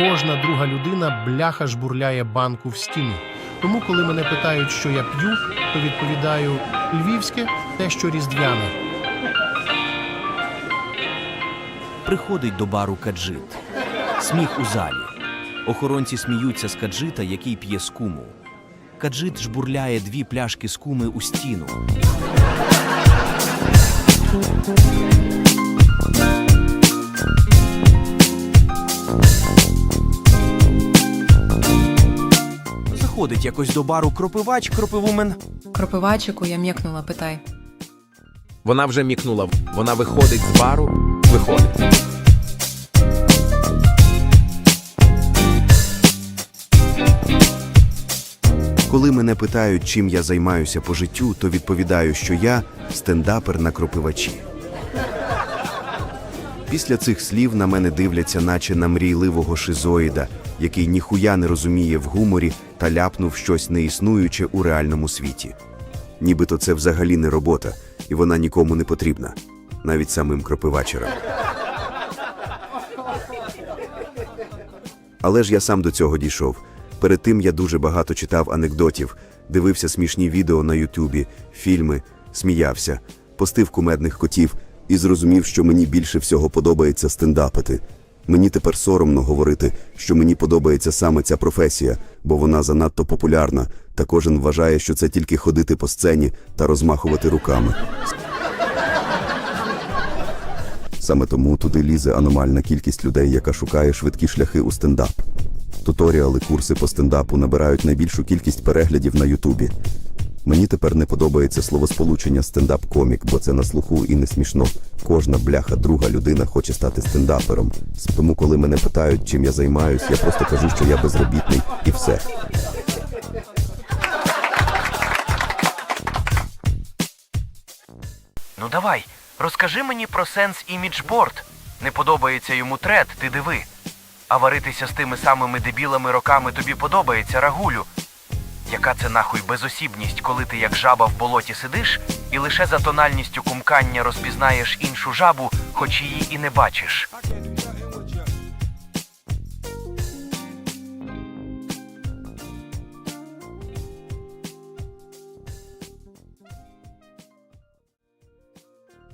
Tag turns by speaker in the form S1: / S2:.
S1: Кожна друга людина бляха жбурляє банку в стіну. Тому, коли мене питають, що я п'ю, то відповідаю львівське те, що різдвяне.
S2: Приходить до бару каджит. Сміх у залі. Охоронці сміються з каджита, який п'є скуму. Каджит жбурляє дві пляшки скуми у стіну. Заходить якось до бару кропивач, кропивумен.
S3: Кропивачику я м'якнула, питай.
S4: Вона вже мікнула. Вона виходить з бару, виходить.
S5: Коли мене питають, чим я займаюся по життю, то відповідаю, що я стендапер на кропивачі. Після цих слів на мене дивляться, наче на мрійливого шизоїда, який ніхуя не розуміє в гуморі та ляпнув щось неіснуюче у реальному світі. Нібито це взагалі не робота, і вона нікому не потрібна, навіть самим кропивачерам. Але ж я сам до цього дійшов. Перед тим я дуже багато читав анекдотів, дивився смішні відео на Ютубі, фільми, сміявся, постив кумедних котів і зрозумів, що мені більше всього подобається стендапити. Мені тепер соромно говорити, що мені подобається саме ця професія, бо вона занадто популярна, та кожен вважає, що це тільки ходити по сцені та розмахувати руками. Саме тому туди лізе аномальна кількість людей, яка шукає швидкі шляхи у стендап. Туторіали, курси по стендапу набирають найбільшу кількість переглядів на Ютубі. Мені тепер не подобається словосполучення стендап-комік, бо це на слуху і не смішно. Кожна бляха друга людина хоче стати стендапером. Тому, коли мене питають, чим я займаюсь, я просто кажу, що я безробітний і все.
S2: Ну давай, розкажи мені про сенс іміджборд. Не подобається йому трет, ти диви. А варитися з тими самими дебілами роками тобі подобається, рагулю. Яка це нахуй безосібність, коли ти як жаба в болоті сидиш і лише за тональністю кумкання розпізнаєш іншу жабу, хоч її і не бачиш.